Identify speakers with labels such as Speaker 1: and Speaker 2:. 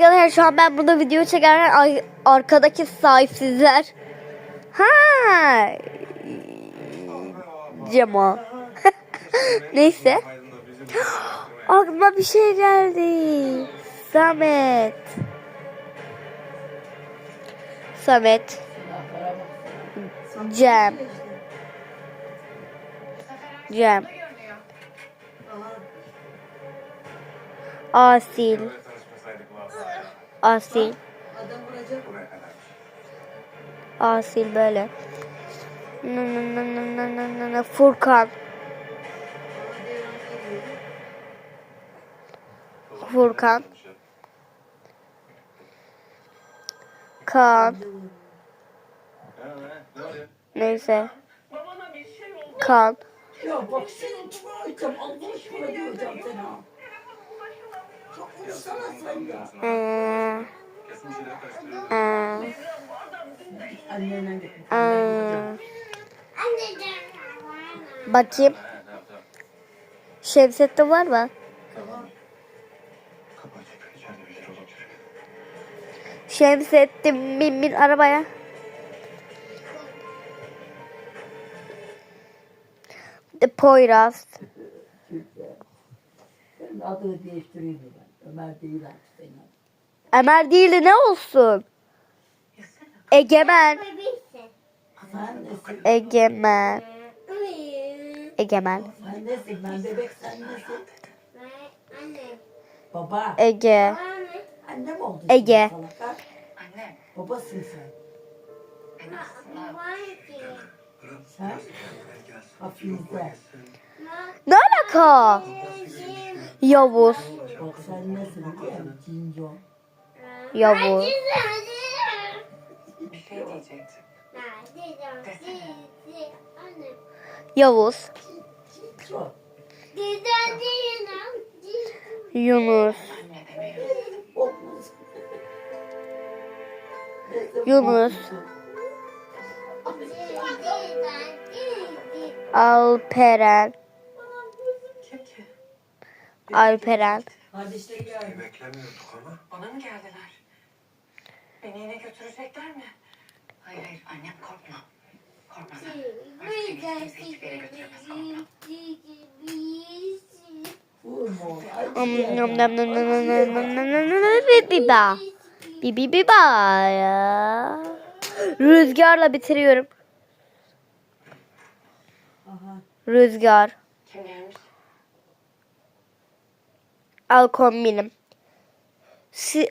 Speaker 1: Arkadaşlar şu an ben burada video çekerken arkadaki sahipsizler. Ha. Cemo. Neyse. Aklıma bir şey geldi. Samet. Samet. Cem. Cem. Asil. Asil. Asil böyle. Furkan. Furkan. Kaan. Neyse. Kaan.
Speaker 2: Ya bak senin çıkaracağım. Allah aşkına göreceğim seni ha. Ya konuşsana sen ya.
Speaker 1: Ee, ee, ee. Bakayım. Şemsette var mı? Şemsettin bin bin arabaya. De Poyraz.
Speaker 2: Adını değiştireyim ben? Ömer değil artık adın.
Speaker 1: Ömer değil de ne olsun? Egemen.
Speaker 2: Sen nesin?
Speaker 1: Egemen. Egemen.
Speaker 2: Sen nesin? Ben bebek sen nesin? Baba.
Speaker 1: Ege.
Speaker 2: Anne mi oldun?
Speaker 1: Ege.
Speaker 3: Anne,
Speaker 2: Babasın sen. Hafize.
Speaker 1: Ne alaka? Yavuz.
Speaker 2: Bak sen nasıl biliyor musun? Cinco.
Speaker 1: Ya bu.
Speaker 3: Bir şey diyecektim.
Speaker 1: Yavuz. Yunus. Yunus. Alperen. Alperen.
Speaker 2: Kardeşleri geldi.
Speaker 4: Beklemiyorduk ama.
Speaker 3: Bana mı geldiler? Beni yine götürecekler mi? Hayır hayır annem korkma. Korkma sen. Artık seni kimse hiçbir yere götüremez korkma.
Speaker 2: Vurma ya.
Speaker 1: nom nom nom nom nom nom nom nom nom nom biba. Bibi biba ya. Rüzgarla bitiriyorum.
Speaker 2: Aha.
Speaker 1: Rüzgar.
Speaker 3: Kim gelmiş?
Speaker 1: Al kombinim. Si,